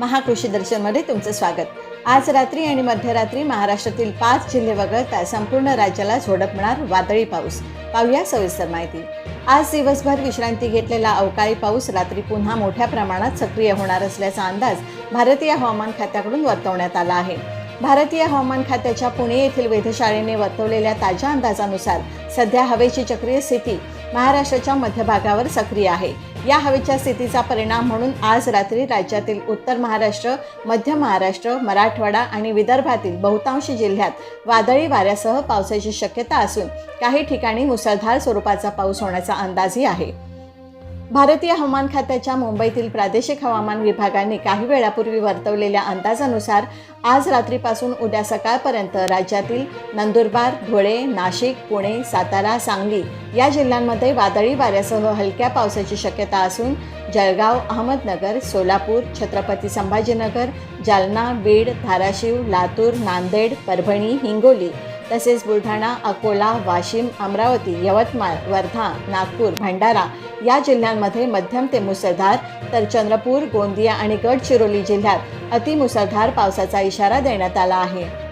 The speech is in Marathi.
महाकृषी दर्शनमध्ये तुमचं स्वागत. आज रात्री आणि मध्यरात्री महाराष्ट्रातील पाच जिल्हे वगळता संपूर्ण राज्याला झोडपणार वादळी पाऊस. पाहूया सविस्तर माहिती. आज दिवसभर विश्रांती घेतलेला अवकाळी पाऊस रात्री पुन्हा मोठ्या प्रमाणात सक्रिय होणार असल्याचा अंदाज भारतीय हवामान खात्याकडून वर्तवण्यात आला आहे. भारतीय हवामान खात्याच्या पुणे येथील वेधशाळेने वर्तवलेल्या ताज्या अंदाजानुसार सध्या हवेची चक्रीय स्थिती महाराष्ट्राच्या मध्यभागावर सक्रिय आहे. या हवेच्या स्थितीचा परिणाम म्हणून आज रात्री राज्यातील उत्तर महाराष्ट्र मध्य महाराष्ट्र मराठवाडा आणि विदर्भातील बहुतांश जिल्ह्यात वादळी वाऱ्यासह पावसाची शक्यता असून काही ठिकाणी मुसळधार स्वरूपाचा पाऊस होण्याचा अंदाजही आहे. भारतीय हवामान खात्याच्या मुंबईतील प्रादेशिक हवामान विभागाने काही वेळापूर्वी वर्तवलेल्या अंदाजानुसार आज रात्रीपासून उद्या सकाळपर्यंत राज्यातील नंदुरबार धुळे नाशिक पुणे सातारा सांगली या जिल्ह्यांमध्ये वादळी वाऱ्यासह हलक्या पावसाची शक्यता असून जळगाव अहमदनगर सोलापूर छत्रपती संभाजीनगर जालना बीड धाराशिव लातूर नांदेड परभणी हिंगोली तसेच बुलढाणा अकोला वाशिम अमरावती यवतमाळ वर्धा नागपूर भंडारा या जिल्ह्यांमध्ये मध्यम ते मुसळधार तर चंद्रपूर गोंदिया आणि गडचिरोली जिल्ह्यात अतिमुसळधार पावसाचा इशारा देण्यात आला आहे.